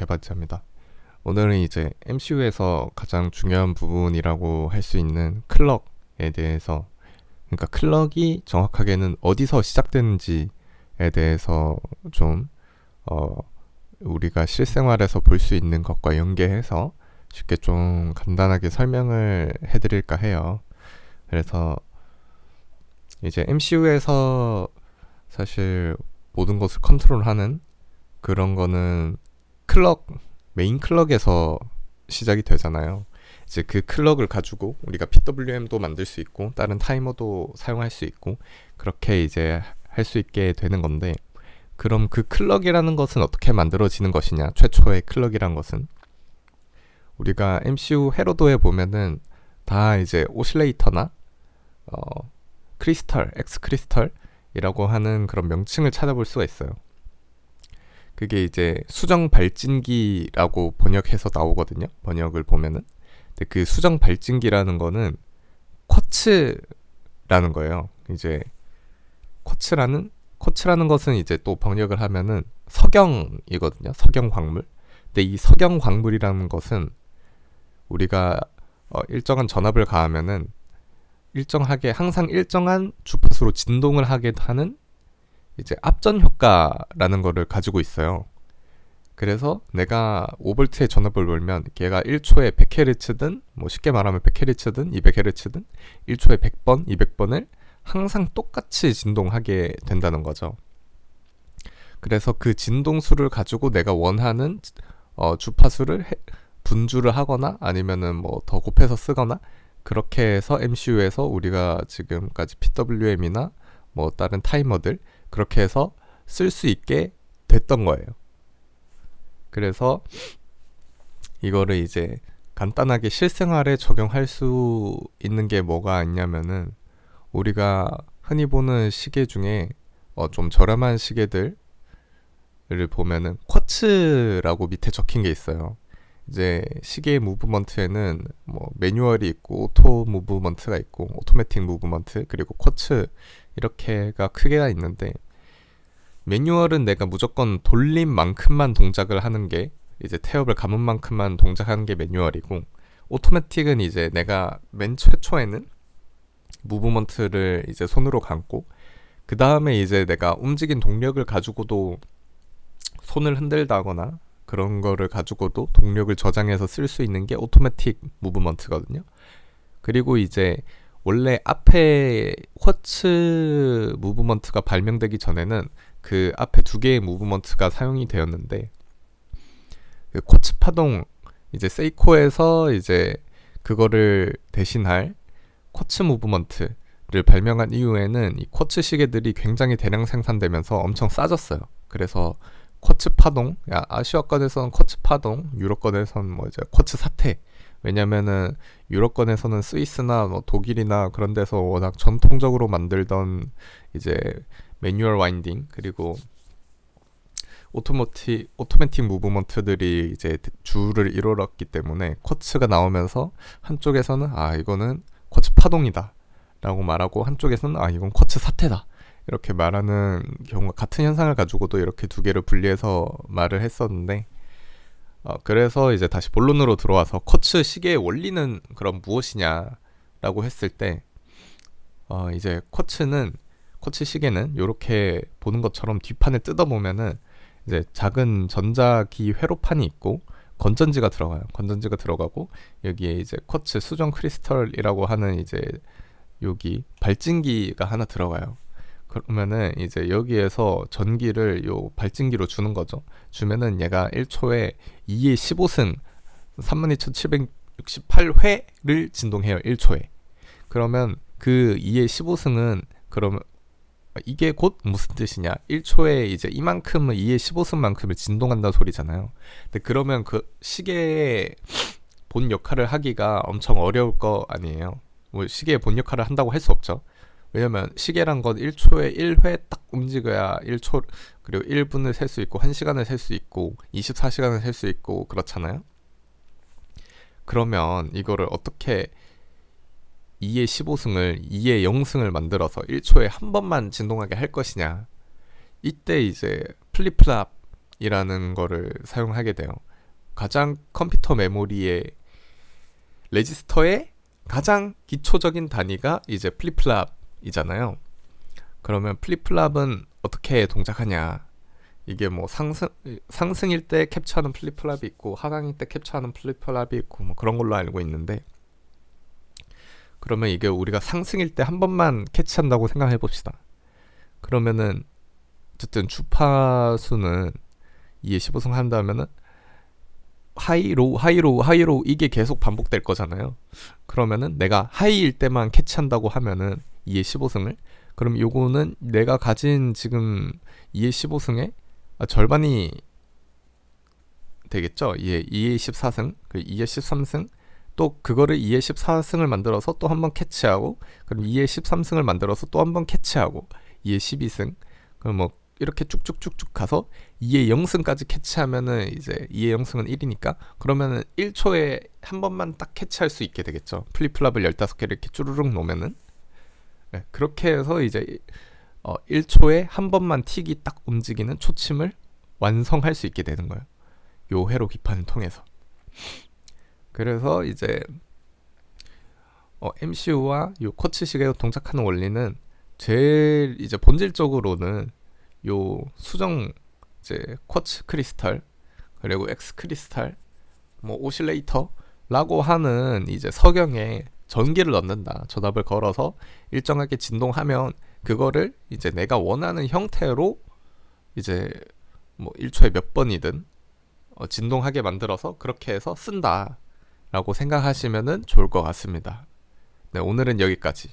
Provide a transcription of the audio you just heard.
개발자입니다. 오늘은 이제 MCU에서 가장 중요한 부분이라고 할 수 있는 클럭에 대해서 그러니까 클럭이 정확하게는 어디서 시작되는지에 대해서 좀 어, 우리가 실생활에서 볼 수 있는 것과 연계해서 쉽게 좀 간단하게 설명을 해드릴까 해요. 그래서 이제 MCU에서 사실 모든 것을 컨트롤하는 그런 거는 클럭 메인 클럭에서 시작이 되잖아요. 이제 그 클럭을 가지고 우리가 PWM도 만들 수 있고 다른 타이머도 사용할 수 있고 그렇게 이제 할 수 있게 되는 건데 그럼 그 클럭이라는 것은 어떻게 만들어지는 것이냐? 최초의 클럭이란 것은 우리가 MCU 회로도에 보면은 다 이제 오실레이터나 어 크리스털, 엑스 크리스털이라고 하는 그런 명칭을 찾아볼 수가 있어요. 그게 이제 수정 발진기라고 번역해서 나오거든요. 번역을 보면은. 근데 그 수정 발진기라는 거는 쿼츠라는 거예요. 이제 쿼츠라는 쿼츠라는 것은 이제 또 번역을 하면은 석영이거든요. 석영 광물. 근데 이 석영 광물이라는 것은 우리가 어 일정한 전압을 가하면은 일정하게 항상 일정한 주파수로 진동을 하게 하는 이제 앞전 효과라는 거를 가지고 있어요. 그래서 내가 5V의 전압을 걸면 걔가 1초에 100Hz든 뭐 쉽게 말하면 100Hz든 200Hz든 1초에 100번, 200번을 항상 똑같이 진동하게 된다는 거죠. 그래서 그 진동수를 가지고 내가 원하는 어, 주파수를 해, 분주를 하거나 아니면은 뭐 더 곱해서 쓰거나 그렇게 해서 MCU에서 우리가 지금까지 PWM이나 뭐 다른 타이머들 그렇게 해서 쓸 수 있게 됐던 거예요. 그래서 이거를 이제 간단하게 실생활에 적용할 수 있는 게 뭐가 있냐면은 우리가 흔히 보는 시계 중에 어 좀 저렴한 시계들을 보면은 쿼츠라고 밑에 적힌 게 있어요. 이제 시계 무브먼트에는 뭐 매뉴얼이 있고 오토 무브먼트가 있고 오토매틱 무브먼트 그리고 쿼츠 이렇게가 크게가 있는데 매뉴얼은 내가 무조건 돌린 만큼만 동작을 하는 게 이제 태엽을 감은 만큼만 동작하는 게 매뉴얼이고 오토매틱은 이제 내가 맨 최초에는 무브먼트를 이제 손으로 감고 그 다음에 이제 내가 움직인 동력을 가지고도 손을 흔들다거나 그런 거를 가지고도 동력을 저장해서 쓸 수 있는 게 오토매틱 무브먼트거든요. 그리고 이제 원래 앞에 쿼츠 무브먼트가 발명되기 전에는 그 앞에 두 개의 무브먼트가 사용이 되었는데 그 쿼츠 파동 이제 세이코에서 이제 그거를 대신할 쿼츠 무브먼트를 발명한 이후에는 이 쿼츠 시계들이 굉장히 대량 생산되면서 엄청 싸졌어요. 그래서 쿼츠 파동, 아시아권에서는 쿼츠 파동, 유럽권에서는 뭐 이제 쿼츠 사태. 왜냐면은 유럽권에서는 스위스나 뭐 독일이나 그런 데서 워낙 전통적으로 만들던 이제 매뉴얼 와인딩 그리고 오토모티 오토매틱 무브먼트들이 이제 주를 이루었기 때문에 쿼츠가 나오면서 한쪽에서는 아 이거는 쿼츠 파동이다. 라고 말하고 한쪽에서는 아 이건 쿼츠 사태다 이렇게 말하는 경우가 같은 현상을 가지고도 이렇게 두 개를 분리해서 말을 했었는데 어, 그래서 이제 다시 본론으로 들어와서 쿼츠 시계의 원리는 그럼 무엇이냐라고 했을 때 어, 이제 쿼츠는 쿼츠 시계는 이렇게 보는 것처럼 뒷판을 뜯어보면은 이제 작은 전자기 회로판이 있고 건전지가 들어가요. 건전지가 들어가고 여기에 이제 쿼츠 수정 크리스털이라고 하는 이제 여기 발진기가 하나 들어가요. 그러면은 이제 여기에서 전기를 요 발진기로 주는 거죠. 주면은 얘가 1초에 2의 15승 32,768회를 진동해요. 1초에. 그러면 그 2의 15승은 그러면 이게 곧 무슨 뜻이냐? 1초에 이제 이만큼은 2의 15승만큼을 진동한다는 소리잖아요. 근데 그러면 그 시계의 본 역할을 하기가 엄청 어려울 거 아니에요. 뭐 시계의 본 역할을 한다고 할 수 없죠. 왜냐면 시계란 건 1초에 1회 딱 움직여야 1초 그리고 1분을 셀 수 있고 1시간을 셀 수 있고 24시간을 셀 수 있고 그렇잖아요. 그러면 이거를 어떻게 2의 15승을 2의 0승을 만들어서 1초에 한 번만 진동하게 할 것이냐. 이때 이제 플립플랍이라는 거를 사용하게 돼요. 가장 컴퓨터 메모리의 레지스터의 가장 기초적인 단위가 이제 플립플랍 이잖아요. 그러면 플립플랍은 어떻게 동작하냐? 이게 뭐 상승 상승일 때 캡처하는 플립플랍이 있고 하강일 때 캡처하는 플립플랍이 있고 뭐 그런 걸로 알고 있는데 그러면 이게 우리가 상승일 때 한 번만 캐치한다고 생각해 봅시다. 그러면은 어쨌든 주파수는 2에 15승 한다면은 하이로 하이로 하이로 이게 계속 반복될 거잖아요. 그러면은 내가 하이일 때만 캐치한다고 하면은 2에 15승을 그럼 요거는 내가 가진 지금 2에 15승의 아, 절반이 되겠죠. 2에 2에 14승, 그 2에 13승 또 그거를 2에 14승을 만들어서 또 한 번 캐치하고 그럼 2에 13승을 만들어서 또 한 번 캐치하고 2에 12승 그럼 뭐 이렇게 쭉쭉쭉쭉 가서 2에 0승까지 캐치하면은 이제 2에 0승은 1이니까 그러면은 1초에 한 번만 딱 캐치할 수 있게 되겠죠. 플립플랍을 15개를 이렇게 쭈르륵 놓으면은 네, 그렇게 해서 이제 어, 1초에 한 번만 틱이 딱 움직이는 초침을 완성할 수 있게 되는 거예요. 요 회로 기판을 통해서. 그래서 이제 어, MCU와 요 쿼츠식에 동작하는 원리는 제일 이제 본질적으로는 요 수정 이제 쿼츠 크리스탈 그리고 엑스 크리스탈 뭐 오실레이터라고 하는 이제 석영에 전기를 넣는다. 전압을 걸어서 일정하게 진동하면 그거를 이제 내가 원하는 형태로 이제 뭐 1초에 몇 번이든 어, 진동하게 만들어서 그렇게 해서 쓴다라고 생각하시면은 좋을 것 같습니다. 네, 오늘은 여기까지.